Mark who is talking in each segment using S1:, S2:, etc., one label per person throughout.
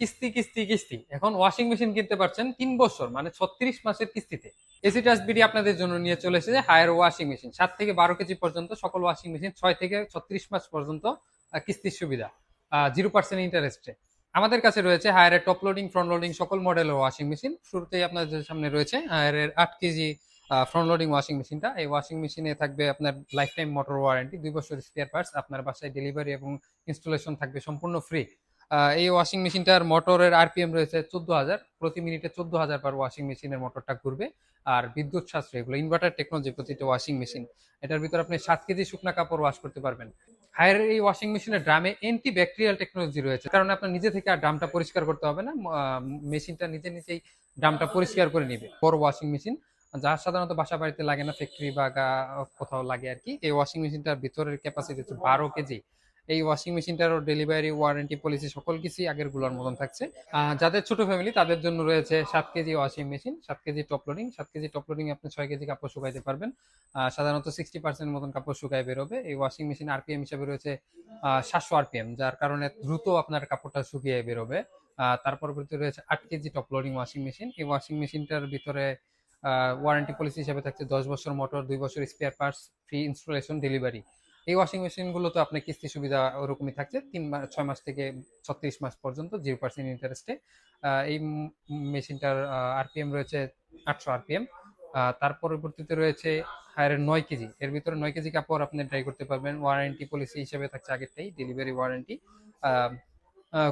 S1: কিস্তি কিস্তি কিস্তি। এখন ওয়াশিং মেশিন কিনতে পারছেন তিন বছর মানে ছত্রিশ মাসের কিস্তিতে। এসি টাচ বিডি আপনাদের জন্য নিয়ে চলে এসেছে হায়ার ওয়াশিং মেশিন সাত থেকে বারো কেজি পর্যন্ত সকল ওয়াশিং মেশিন ছয় থেকে ছত্রিশ মাস পর্যন্ত কিস্তির সুবিধা জিরো পার্সেন্ট ইন্টারেস্টে আমাদের কাছে রয়েছে হায়ারের টপ লোডিং ফ্রন্ট লোডিং সকল মডেলের ওয়াশিং মেশিন শুরুতেই আপনাদের সামনে রয়েছে হায়ারের আট কেজি ফ্রন্ট লোডিং ওয়াশিং মেশিনটা এই ওয়াশিং মেশিনে থাকবে আপনার লাইফ টাইম মোটর ওয়ারেন্টি দুই বছর স্পেয়ার পার্টস আপনার বাসায় ডেলিভারি এবং ইনস্টলেশন থাকবে সম্পূর্ণ ফ্রি এই ওয়াশিং মেশিনটার মোটরের আরপিএম রয়েছে চোদ্দ হাজার। প্রতি মিনিটে চোদ্দ হাজার পার ওয়াশিং মেশিনের মোটরটা ঘুরবে। আর বিদ্যুৎ সাশ্রয় এগুলো ইনভার্টার টেকনোলজি প্রতিটা ওয়াশিং মেশিন এটার ভিতরে আপনি সাত কেজি শুকনা কাপড় ওয়াশ করতে পারবেন। হায়ার এই ওয়াশিং মেশিনের ড্রামে অ্যান্টি ব্যাকটেরিয়াল টেকনোলজি রয়েছে, কারণ আপনার নিজে থেকে আর ড্রামটা পরিষ্কার করতে হবে না। মেশিনটা নিজে নিজেই ড্রামটা পরিষ্কার করে নেবে, বড় ওয়াশিং মেশিন যা সাধারণত বাসা বাড়িতে লাগে না ফ্যাক্টরি বা কোথাও লাগে আর কি। এই ওয়াশিং মেশিনটার ভিতরের ক্যাপাসিটি হচ্ছে বারো কেজি। এই ওয়াশিং মেশিনটারও ডেলিভারি ওয়ারেন্টি পলিসি সকল কিছুই আগেরগুলোর মতন থাকছে। যাদের ছোট ফ্যামিলি তাদের জন্য রয়েছে সাত কেজি ওয়াশিং মেশিন সাত কেজি টপ লোডিং সাত কেজি টপ লোডিং আপনি ছয় কেজি কাপড় শুকাইতে পারবেন। সাধারণত সিক্সটি পার্সেন্ট মতন কাপড় শুকায় বেরোবে। এই ওয়াশিং মেশিন আরপিএম হিসাবে রয়েছে সাতশো আরপিএম যার কারণে দ্রুত আপনার কাপড়টা শুকিয়ে বেরোবে। তার পরবর্তী রয়েছে আট KG top loading washing machine এই ওয়াশিং মেশিনটার ভিতরে ওয়ারেন্টি পলিসি হিসেবে থাকছে দশ বছর মোটর দুই বছর spare parts free installation delivery এই ওয়াশিং মেশিনগুলো তো আপনার কিস্তি সুবিধা ওরকমই থাকছে। তিন মাস ছয় মাস থেকে ছত্রিশ মাস পর্যন্ত জিরো পার্সেন্ট ইন্টারেস্টে এই মেশিনটার আরপিএম রয়েছে আটশো আরপিএম তার পরবর্তীতে রয়েছে হায়ারের নয় কেজি। এর ভিতরে নয় কেজি কাপড় আপনি ট্রাই করতে পারবেন। ওয়ারেন্টি পলিসি হিসেবে থাকছে আগেরটাই ডেলিভারি ওয়ারেন্টি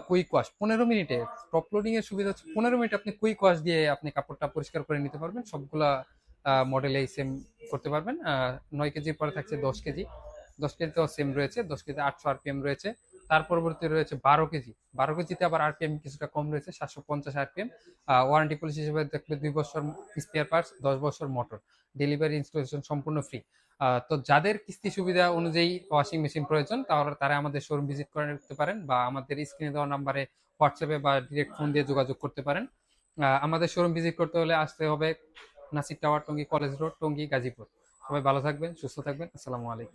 S1: কুইক ওয়াশ পনেরো মিনিটে টপ লোডিং এর সুবিধা হচ্ছে, পনেরো মিনিট আপনি কুইক ওয়াশ দিয়ে আপনি কাপড়টা পরিষ্কার করে নিতে পারবেন। সবগুলা মডেলেই সেম করতে পারবেন। নয় কেজির পরে থাকছে দশ কেজি। দশ কেজিতেও সেম রয়েছে, দশ কেজি আটশো আরপিএম রয়েছে। তার পরবর্তী রয়েছে বারো কেজি। বারো কেজিতে আবার আরপিএম কিছুটা কম রয়েছে, সাতশো পঞ্চাশ আরপিএম ওয়ারেন্টি পলিসি হিসেবে দেখবে দুই বছর স্পেয়ার পার্টস দশ বছর মোটর ডেলিভারি ইনস্টলেশন সম্পূর্ণ ফ্রি তো যাদের কিস্তি সুবিধা অনুযায়ী ওয়াশিং মেশিন প্রয়োজন তাহলে তারা আমাদের শোরুম ভিজিট করতে পারেন বা আমাদের স্ক্রিনে দেওয়া নাম্বারে হোয়াটসঅ্যাপে বা ডিরেক্ট ফোন দিয়ে যোগাযোগ করতে পারেন। আমাদের শোরুম ভিজিট করতে হলে আসতে হবে Nasir tower Tongi college road, Tongi Gazipur. সবাই ভালো থাকবেন, সুস্থ থাকবেন। আসসালামু আলাইকুম।